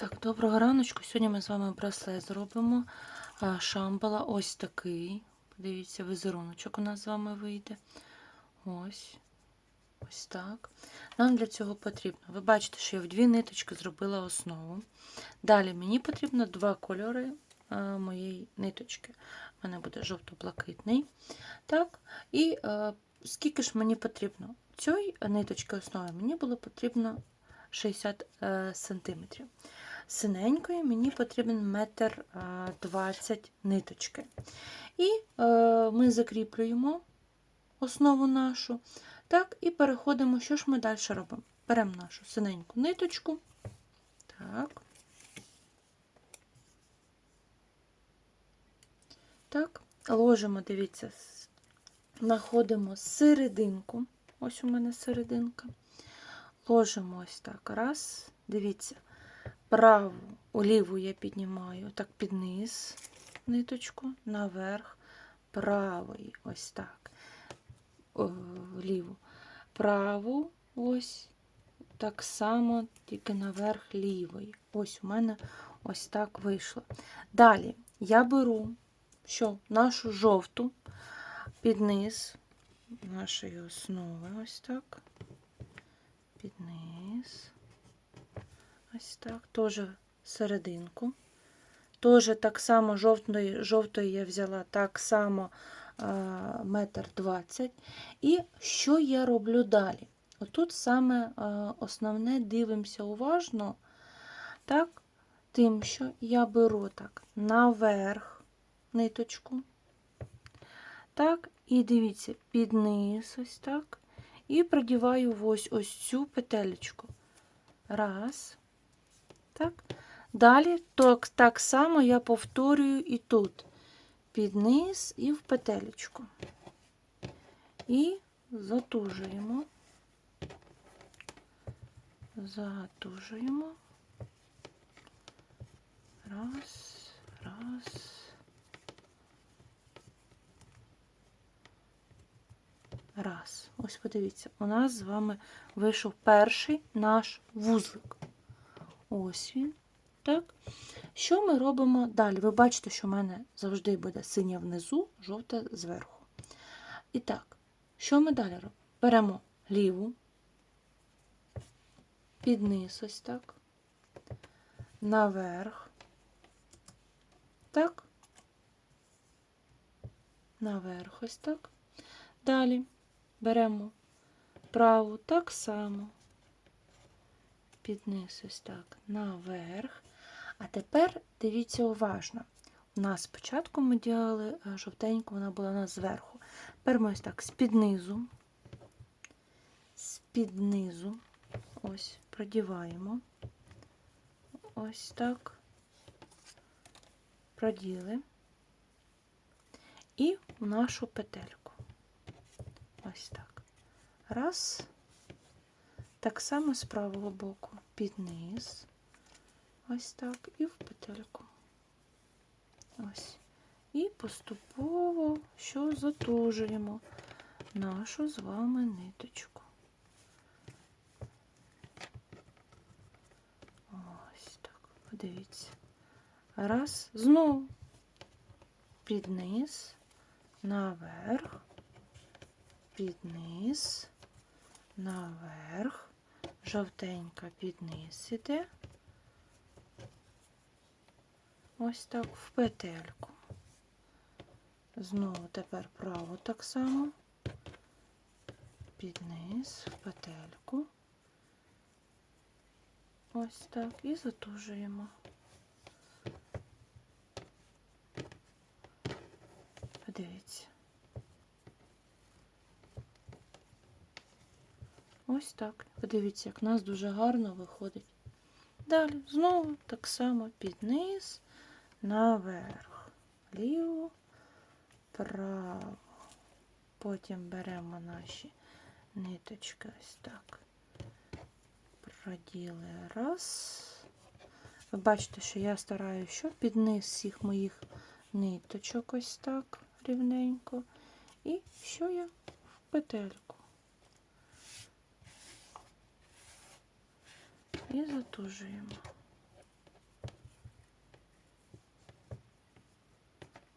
Так, доброго раночку. Сьогодні ми з вами браслет зробимо. Шамбала ось такий. Подивіться, візеруночок у нас з вами вийде. Ось. Ось так. Нам для цього потрібно. Ви бачите, що я в дві ниточки зробила основу. Далі мені потрібно два кольори моєї ниточки. У мене буде жовто-блакитний. Так. І а, скільки ж мені потрібно? Цієї ниточки основи мені було потрібно 60 е, сантиметрів. Синенької мені потрібен метр е, 20 ниточки. І е, ми закріплюємо основу нашу. Так, і переходимо, що ж ми далі робимо? Беремо нашу синеньку ниточку. Так. Так, ложимо, дивіться, знаходимо серединку. Ось у мене серединка. Ложимо ось так. Раз. Дивіться. Праву, ліву я піднімаю так під низ ниточку, наверх, правий, ось так. О, ліву. Праву, ось так само, тільки наверх лівої. Ось у мене ось так вийшло. Далі я беру що, нашу жовту під низ нашої основи, ось так під низ. Ось так. Теж серединку. Теж так само жовтої, жовтої я взяла так само метр двадцять. І що я роблю далі? Отут саме основне дивимося уважно, так, тим, що я беру так наверх ниточку. Так, і дивіться, під низ, ось так. І продіваю ось ось цю петелечку. Раз. Так. Далі так, так само я повторюю і тут. Під низ і в петелечку. І затужуємо. Затужуємо. Раз, раз. Раз. Ось подивіться, у нас з вами вийшов перший наш вузлик. Ось він. Так. Що ми робимо далі? Ви бачите, що в мене завжди буде синє внизу, жовте зверху. І так, що ми далі робимо? Беремо ліву, під низ ось так, наверх, так, наверх ось так. Далі беремо праву так само, під низ ось так, наверх. А тепер дивіться уважно. У нас спочатку ми діяли е, жовтеньку, вона була у нас зверху. Тепер ми ось так з-під низу, з-під низу, ось, продіваємо. Ось так. Проділи. І в нашу петельку. Ось так. Раз. Так само з правого боку під низ. Ось так, і в петельку. Ось. І поступово що затужуємо нашу з вами ниточку. Ось так, подивіться. Раз, знову під низ, наверх, під низ, наверх, жовтенька під низ іде. Ось так в петельку. Знову тепер право так само, під низ, в петельку. Ось так і затужуємо. Подивіться. Ось так. Подивіться, як нас дуже гарно виходить. Далі знову так само під низ, наверх, ліво, право. Потім беремо наші ниточки ось так. Проділи раз. Ви бачите, що я стараюся, що під низ всіх моїх ниточок ось так рівненько. І що я в петельку. і затужуємо.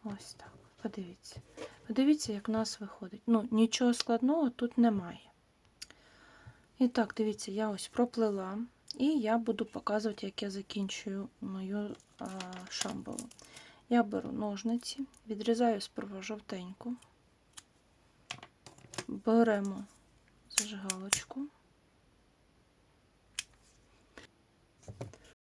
Ось так. Подивіться. Подивіться, як в нас виходить. Ну, нічого складного тут немає. І так, дивіться, я ось проплила, і я буду показувати, як я закінчую мою а, шамбалу. Я беру ножниці, відрізаю сперва жовтеньку, беремо зажигалочку.